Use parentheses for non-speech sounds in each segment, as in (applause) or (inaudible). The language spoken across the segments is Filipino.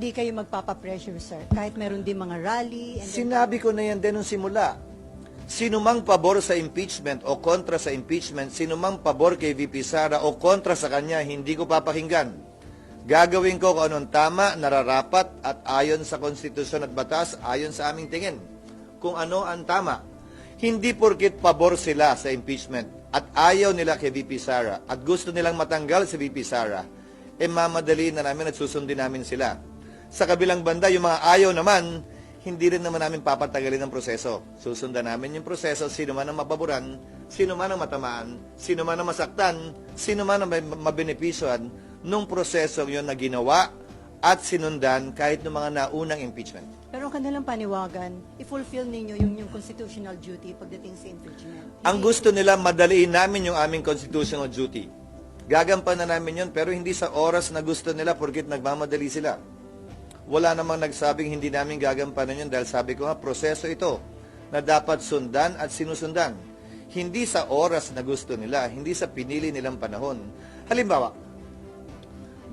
hindi kayo magpapapressure, sir? Kahit meron din mga rally? And Sinabi ko na yan din nung simula. Sino mang pabor sa impeachment o kontra sa impeachment, sino mang pabor kay VP Sara o kontra sa kanya, hindi ko papakinggan. Gagawin ko kung anong tama, nararapat at ayon sa konstitusyon at batas, ayon sa aming tingin. Kung ano ang tama. Hindi porkit pabor sila sa impeachment at ayaw nila kay VP Sara at gusto nilang matanggal si VP Sara, eh mamadali na namin at susundin namin sila. Sa kabilang banda, yung mga ayaw naman, hindi rin naman namin papatagalin ang proseso. Susundan namin yung proseso, sino man ang mapaboran, sino man ang matamaan, sino man ang masaktan, sino man ang may mabenepisyohan nung proseso yun na ginawa at sinundan kahit ng mga naunang impeachment. Pero ang kanilang paniwagan, i-fulfill ninyo yung, yung constitutional duty pagdating sa impeachment. Ang gusto nila, madaliin namin yung aming constitutional duty. Gagampanan namin yun, pero hindi sa oras na gusto nila porkit nagmamadali sila. Wala namang nagsabing hindi namin gagampanan yun dahil sabi ko nga, proseso ito na dapat sundan at sinusundan. Hindi sa oras na gusto nila, hindi sa pinili nilang panahon. Halimbawa,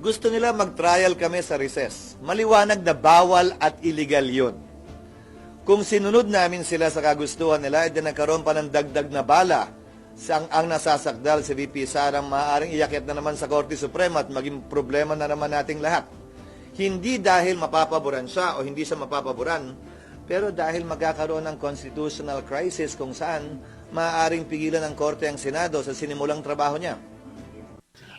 gusto nila mag-trial kami sa recess. Maliwanag na bawal at illegal yun. Kung sinunod namin sila sa kagustuhan nila, edi nagkaroon pa ng dagdag na bala sa ang, ang nasasakdal si VP Sarang maaaring iakit na naman sa Korte Suprema at maging problema na naman nating lahat. Hindi dahil mapapaboran siya o hindi siya mapapaboran, pero dahil magkakaroon ng constitutional crisis kung saan maaaring pigilan ng Korte ang Senado sa sinimulang trabaho niya.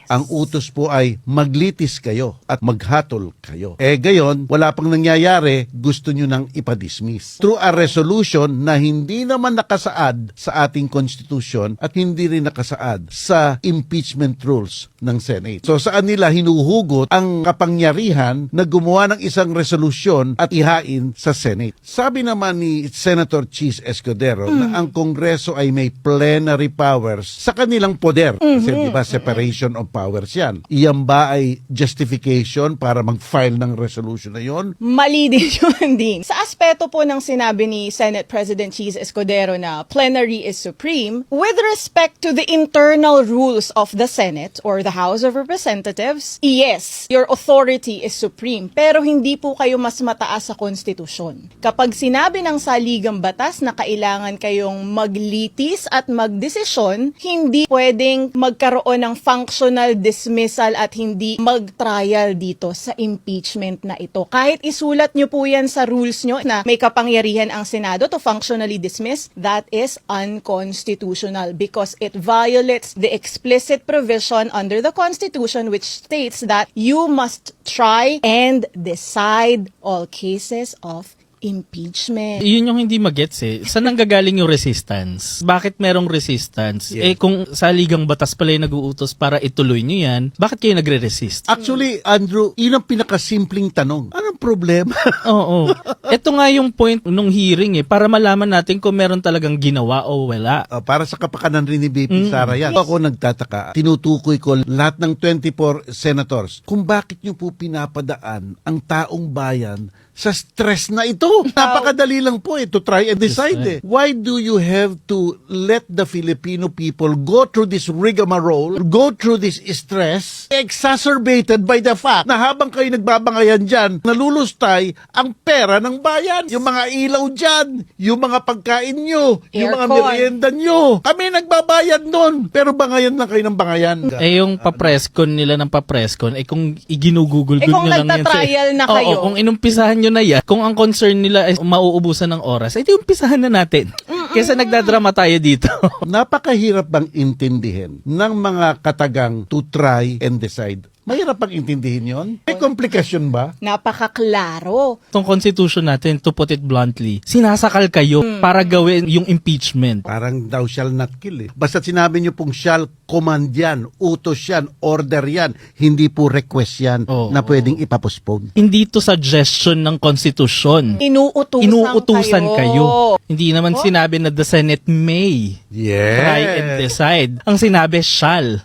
Ang utos po ay maglitis kayo at maghatol kayo. Eh gayon, wala pang nangyayari, gusto nyo nang ipadismiss. Through a resolution na hindi naman nakasaad sa ating constitution at hindi rin nakasaad sa impeachment rules ng Senate. So saan nila hinuhugot ang kapangyarihan na gumawa ng isang resolusyon at ihain sa Senate. Sabi naman ni Senator Cheese Escudero na ang Kongreso ay may plenary powers sa kanilang poder. Kasi di ba separation of powers yan. Iyan ba ay justification para mag-file ng resolution na yon? Mali din (laughs) yun din. Sa aspeto po ng sinabi ni Senate President Cheese Escudero na plenary is supreme, with respect to the internal rules of the Senate or the House of Representatives, yes, your authority is supreme, pero hindi po kayo mas mataas sa konstitusyon. Kapag sinabi ng saligang batas na kailangan kayong maglitis at magdesisyon, hindi pwedeng magkaroon ng functional dismissal at hindi mag-trial dito sa impeachment na ito. Kahit isulat nyo po yan sa rules nyo na may kapangyarihan ang Senado to functionally dismiss, that is unconstitutional because it violates the explicit provision under the Constitution which states that you must try and decide all cases of impeachment. Yun yung hindi magets eh. Saan nanggagaling yung resistance? Bakit merong resistance? Yeah. Eh kung saligang batas pala yung nag-uutos para ituloy nyo yan, bakit kayo nagre-resist? Actually, Andrew, yun ang pinakasimpleng tanong. Anong problema? (laughs) Oo. Ito nga yung point nung hearing eh, para malaman natin kung meron talagang ginawa o wala. Uh, para sa kapakanan rin ni BP Sara yan. Ako nagtataka, tinutukoy ko lahat ng 24 senators kung bakit nyo po pinapadaan ang taong bayan sa stress na ito. Napakadali lang po eh, to try and decide eh. Why do you have to let the Filipino people go through this rigmarole, go through this stress, exacerbated by the fact na habang kayo nagbabangayan dyan, nalulustay ang pera ng bayan. Yung mga ilaw dyan, yung mga pagkain nyo, yung mga Aircon. merienda nyo. Kami nagbabayad nun. Pero bangayan lang kayo ng bangayan. Eh yung papreskon nila ng papreskon, eh kung iginugugol Eh, kung nyo lang yan nagtatrial na kayo. Oo, kung inumpisahan nyo na yan, kung ang concern nila ay mauubusan ng oras, eh di umpisahan na natin. Kesa nagdadrama tayo dito. (laughs) Napakahirap bang intindihin ng mga katagang to try and decide? Mahirap bang intindihin yon? May komplikasyon ba? Napakaklaro. Itong constitution natin, to put it bluntly, sinasakal kayo para gawin yung impeachment. Parang thou shall not kill eh. Basta sinabi niyo pong shall, command yan, utos yan, order yan, hindi po request yan Oo. na pwedeng ipapostpone. Hindi to suggestion ng constitution. Inuutusan, Inuutusan kayo. Hindi naman Oh. sinabi na the Senate may Yes. try and decide. Ang sinabi, shall.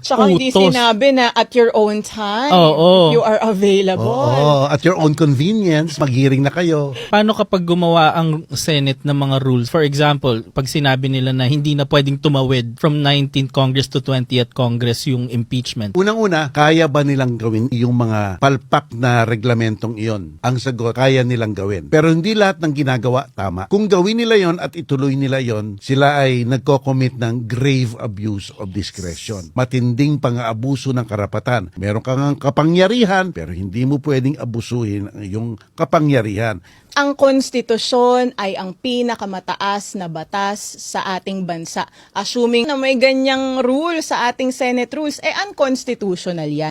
Tsaka hindi Utos. sinabi na at your own own time. Oo. If you are available. Oo, at your own convenience, mag-hearing na kayo. Paano kapag gumawa ang Senate ng mga rules? For example, pag sinabi nila na hindi na pwedeng tumawid from 19th Congress to 20th Congress yung impeachment. Unang-una, kaya ba nilang gawin yung mga palpak na reglamentong iyon? Ang sagot, kaya nilang gawin. Pero hindi lahat ng ginagawa tama. Kung gawin nila yon at ituloy nila yon, sila ay nagko-commit ng grave abuse of discretion. Matinding pang-aabuso ng karapatan. Meron kang kapangyarihan, pero hindi mo pwedeng abusuhin ang iyong kapangyarihan. Ang konstitusyon ay ang pinakamataas na batas sa ating bansa. Assuming na may ganyang rule sa ating Senate rules, eh unconstitutional yan.